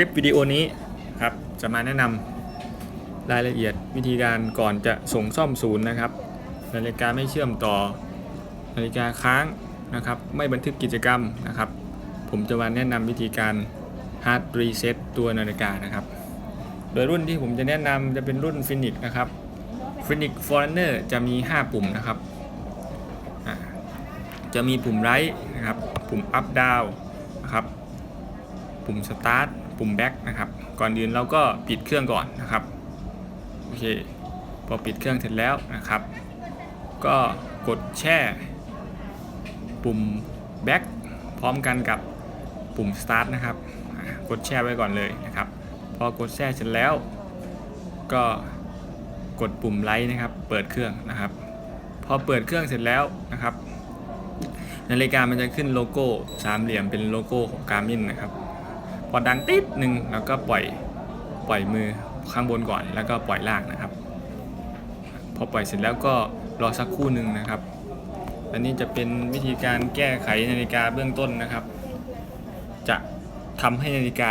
คลิปวิดีโอนี้ครับจะมาแนะนำรายละเอียดวิธีการก่อนจะส่งซ่อมศูนย์นะครับนาฬิกาไม่เชื่อมต่อนาฬิกาค้างนะครับ ไม่บันทึกกิจกรรมนะครับ ผมจะมาแนะนำวิธีการ hard reset ตัวนาฬิกานะครับ โดยรุ่นที่ผมจะแนะนำจะเป็นรุ่น Phoenix นะครับ Phoenix Foreigner จะมี 5 ปุ่มนะครับ จะมีปุ่ม right นะครับ ปุ่ม up down นะครับ ปุ่ม start ปุ่ม back นะครับ ก่อนอื่นเราก็ปิดเครื่องก่อนนะครับ โอเค พอปิดเครื่องเสร็จแล้วนะครับ ก็กดแช่ ปุ่ม back พร้อมกันกับปุ่ม start นะครับ กดแช่ไว้ก่อนเลยนะครับ พอกดแช่เสร็จแล้ว ก็กดปุ่มไลท์นะครับ เปิดเครื่องนะครับ พอเปิดเครื่องเสร็จแล้วนะครับนาฬิกามันจะขึ้นโลโก้สามเหลี่ยมเป็นโลโก้ของการ์มินนะครับ พอดังติดหนึ่งแล้วก็ปล่อยปล่อยมือข้างบนก่อนแล้วก็ปล่อยล่างนะครับ พอปล่อยเสร็จแล้วก็รอสักครู่หนึ่งนะครับ อันนี้จะเป็นวิธีการแก้ไขนาฬิกาเบื้องต้นนะครับ จะทำให้นาฬิกา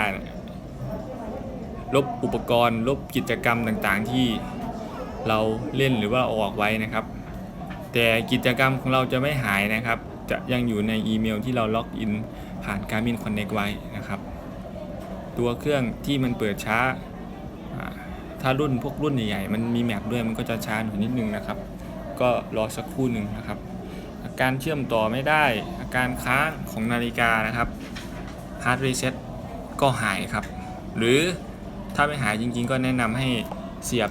ลบอุปกรณ์ ลบกิจกรรมต่างๆ ที่เราเล่นหรือว่าอาออกไว้นะครับ แต่กิจกรรมของเราจะไม่หายนะครับ จะยังอยู่ในอีเมลที่เราล็อกอินผ่าน Garmin Connect ไว้นะครับ ตัวเครื่องที่มันเปิดช้า ถ้ารุ่นพวกรุ่นใหญ่ๆ มันมีแมปด้วยมันก็จะช้าหน่อยนิดนึงนะครับ ก็รอสักครู่หนึ่งนะครับ อาการเชื่อมต่อไม่ได้ อาการค้างของนาฬิกานะครับ Hard Reset ก็หายครับ หรือถ้าไม่หายจริงๆ ก็แนะนำให้เสียบ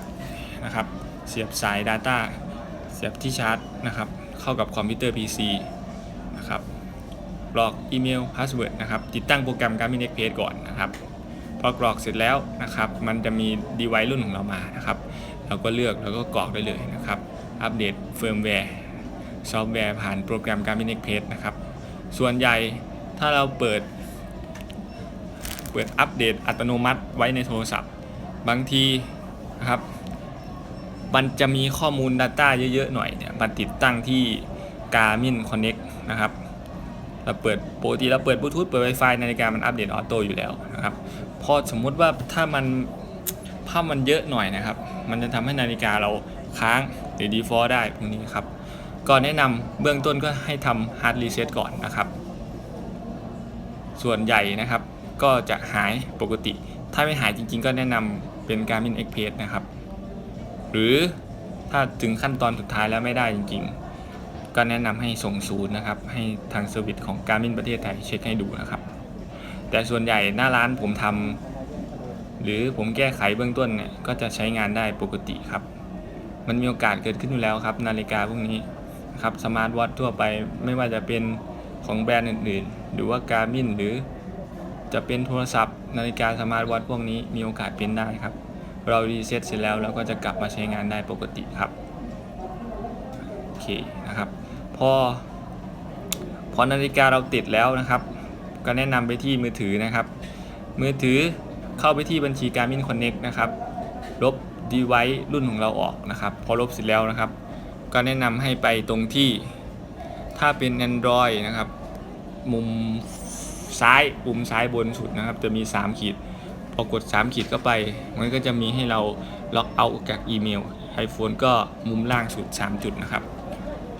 นะครับ เสียบสาย Data เสียบที่ชาร์จนะครับ เข้ากับคอมพิวเตอร์ PC นะครับกรอกอีเมลพาสเวิร์ดนะครับ ติดตั้งโปรแกรม Garmin Express ก่อนนะครับ พอกรอกเสร็จแล้วนะครับ มันจะมี device รุ่นของเรามานะครับ เราก็เลือกแล้วก็กรอกได้เลยนะครับ อัปเดตเฟิร์มแวร์ซอฟต์แวร์ผ่านโปรแกรม Garmin Express นะครับ ส่วนใหญ่ถ้าเราเปิด เปิดอัปเดตอัตโนมัติไว้ในโทรศัพท์ บางทีนะครับ มันจะมีข้อมูล Data เยอะๆหน่อยเนี่ยมาติดตั้งที่ Garmin Connect นะครับ เราเปิดปกติเราเปิดบลูทูธเปิด Wi-Fi นาฬิกามันอัปเดตออโต้อยู่แล้วนะครับพอสมมุติว่าถ้ามันภาพมันเยอะหน่อยนะครับ มันจะทำให้นาฬิกาเราค้างหรือ default ได้พวกนี้ครับก็แนะนำเบื้องต้นก็ให้ทำ hard reset ก่อนนะครับ ส่วนใหญ่นะครับ ก็จะหายปกติ ถ้าไม่หายจริงๆ ก็แนะนำเป็น Garmin Express นะครับ หรือถ้าถึงขั้นตอนสุดท้ายแล้วไม่ได้จริง ๆ ก็แนะนำให้ส่งศูนย์นะครับ ให้ทางเซอร์วิสของ Garmin ประเทศไทยเช็คให้ดูนะครับ แต่ส่วนใหญ่หน้าร้านผมทำหรือผมแก้ไขเบื้องต้นเนี่ยก็จะใช้งานได้ปกติครับ มันมีโอกาสเกิดขึ้นอยู่แล้วครับ นาฬิกาพวกนี้นะครับสมาร์ทวอททั่วไปไม่ว่าจะเป็นของแบรนด์อื่นๆ หรือว่า Garmin หรือจะเป็นโทรศัพท์ นาฬิกาสมาร์ทวอทพวกนี้มีโอกาสเป็นได้ครับ เรารีเซ็ตเสร็จแล้วเราก็จะกลับมาใช้งานได้ปกติครับ นะครับ พอ พอนาฬิกาเราติดแล้วนะครับ ก็แนะนำไปที่มือถือนะครับ มือถือเข้าไปที่บัญชี Garmin Connect นะครับ ลบ device รุ่นของเราออกนะครับ พอลบเสร็จแล้วนะครับ ก็แนะนำให้ไปตรงที่ ถ้าเป็น Android นะครับ มุมซ้ายปุ่มซ้ายบนสุดนะครับ จะมี 3 ขีดพอกด 3 ขีดเข้าไป มันก็จะมีให้เราล็อกเอาท์จากอีเมล iPhone ก็มุมล่างสุด 3 จุดนะครับ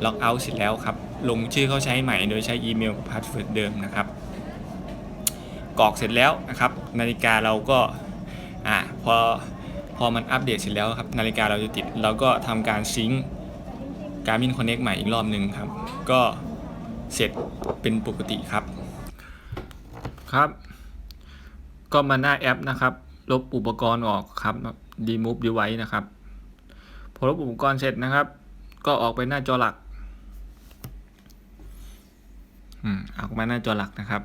ล็อกเอาท์เสร็จแล้วครับ ลงชื่อเขาใช้ใหม่โดยใช้อีเมลกับพาสเวิร์ดเดิมนะครับกรอกเสร็จแล้วนะครับ นาฬิกาเราก็อ่าพอพอมันอัปเดตเสร็จแล้วครับนาฬิกาเราจะติดเราก็ทำการซิงค์ Garmin Connect ใหม่อีกรอบหนึ่งครับ ก็เสร็จเป็นปกติครับครับ ก็มาหน้าแอปนะครับ ลบอุปกรณ์ออกครับ remove device นะครับ พอลบอุปกรณ์เสร็จนะครับ ก็ออกไปหน้าจอหลัก อืมออกมาหน้าจอหลักนะครับ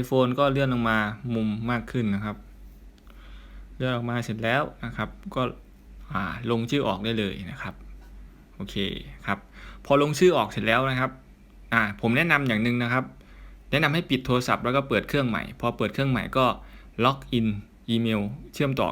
iPhone ก็เลื่อนลงมามุมมากขึ้นนะครับ เลื่อนออกมาเสร็จแล้วนะครับ ก็อ่าลงชื่อออกได้เลยนะครับโอเคครับ พอลงชื่อออกเสร็จแล้วนะครับอ่าผมแนะนำอย่างหนึ่งนะครับ แนะนำให้ปิดโทรศัพท์แล้วก็เปิดเครื่องใหม่ พอเปิดเครื่องใหม่ก็ล็อกอินอีเมลเชื่อมต่อ